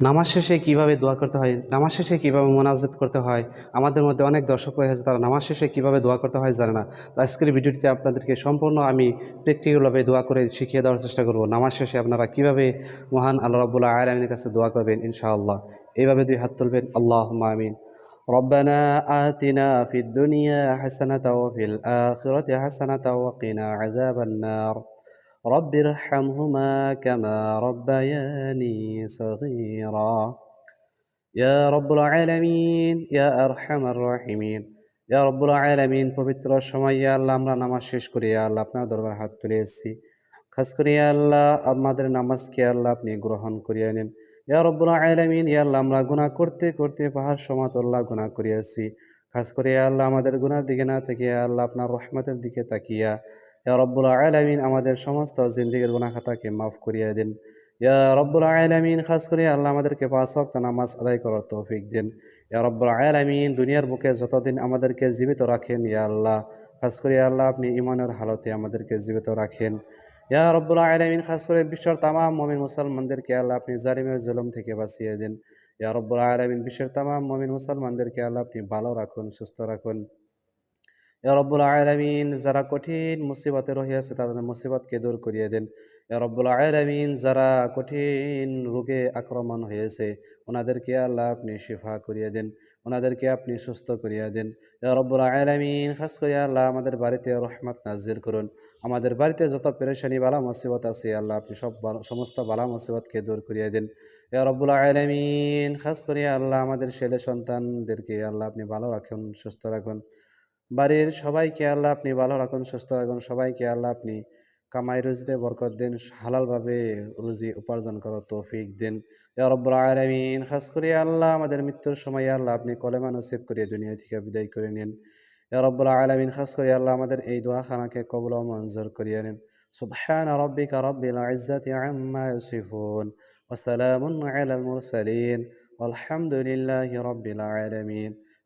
নামাজ শেষে কিভাবে দোয়া করতে হয় নামাজ শেষে কিভাবে মোনাজাত করতে হয় আমাদের মধ্যে অনেক দর্শক রয়েছে তারা নামাজ শেষে কিভাবে দোয়া করতে হয় জানে না তো আজকের ভিডিওটিতে আপনাদেরকে সম্পূর্ণ আমি প্র্যাকটিক্যালভাবে দোয়া করে শিখিয়ে দেওয়ার চেষ্টা করব নামাজ শেষে আপনারা কিভাবে মহান আল্লাহ রাবুল্লাহ আলমিনের কাছে দোয়া করবেন ইনশাআল্লাহ এইভাবে দুই হাত তুলবেন আল্লাহ আমিন ربنا آتنا في الدنيا حسنة وفي الآخرة حسنة وقنا عذاب النار رب ارحمهما كما ربياني صغيرا يا رب العالمين يا أرحم الراحمين يا رب العالمين পবিত্র সময় ইয়া আল্লাহ আমরা নামাজ শেষ করি ইয়া আল্লাহ আপনার দরবারে হাত তুলে এসেছি খাস করে ইয়া আল্লাহ আমাদের নামাজকে আল্লাহ আপনি গ্রহণ করিয়ে নিন ইয়া রব্বুল আলামিন ইয়া আল্লাহ আমরা গুনাহ করতে করতে পাহাড় সমাত আল্লাহ গুনাহ করিয়াছি খাস করে ইয়া আল্লাহ আমাদের গুনার দিকে না তাকিয়ে ইয়া আল্লাহ আপনার রহমতের দিকে তাকিয়া ইয়া রব্বুল আলামিন, আমাদের সমস্ত জিন্দিগির গুনাহ খাতাকে মাফ করিয়ে দিন। ইয়া রব্বুল আলামিন, খাস করে আল্লাহ আমাদেরকে পাঁচ নামাজ আদায় করার তৌফিক দিন। ইয়া রব্বুল আলামিন, দুনিয়ার বুকে যতদিন আমাদেরকে জীবিত রাখেন, ইয়া আল্লাহ, খাস করে আল্লাহ আপনি ইমানের হালতে আমাদেরকে জীবিত রাখেন। ইয়া রব্বুল আলামিন, খাস করে বিশ্বের তামাম মমিন মুসলমানদেরকে আল্লাহ আপনি জালিমের জুলুম থেকে বাঁচিয়ে দিন। ইয়া রব্বুল আলামিন, বিশ্বের তামাম মমিন মুসলমানদেরকে আল্লাহ আপনি ভালো রাখুন, সুস্থ রাখুন। রব্বুল আলামিন, যারা কঠিন মুসিবতে রহিয়াছে তাদের মুসিবতকে দূর করিয়ে দেন। রব্বুল আলামিন, যারা কঠিন রোগে আক্রমণ হয়েছে ওনাদেরকে আল্লাহ আপনি শিফা করিয়ে দেন ওনাদেরকে আপনি সুস্থ করিয়ে দেন। রব্বুল আলামিন, খাস করে আল্লাহ আমাদের বাড়িতে রহমত নাজির করুন। আমাদের বাড়িতে যত পেরেশানি, বালা মুসিবত আছে, আল্লাহ আপনি সব সমস্ত বালা মুসিবতকে দূর করিয়ে দেন। রব্বুল আলামিন, খাস করে আল্লাহ আমাদের ছেলে সন্তানদেরকে আল্লাহ আপনি ভালো রাখুন, সুস্থ রাখুন। বাড়ির সবাইকে আল্লাহ আপনি ভালো রাখুন, সুস্থ রাখুন। সবাইকে আল্লাহ আপনি কামাই রুজিতে বরকত দিন, হালালভাবে রুজি উপার্জন করো তৌফিক দিন। রব্বুল আলমিন, খাস করে আল্লাহ আমাদের মৃত্যুর সময় আল্লাহ আপনি কলেমা নসিব করিয়ে দুনিয়া থেকে বিদায় করে নিন। রব্বুল আলমিন, খাস করে আল্লাহ আমাদের এই দোয়াখানাকে কবল মঞ্জুর করিয়া নিন। সুবহান রব্বিকা রব্বিল ইজ্জাতি আম্মা ইউসিফুন ওয়া সালামুন আলাল মুরসালিন। আলহামদুলিল্লাহি রব্বিল আলামিন।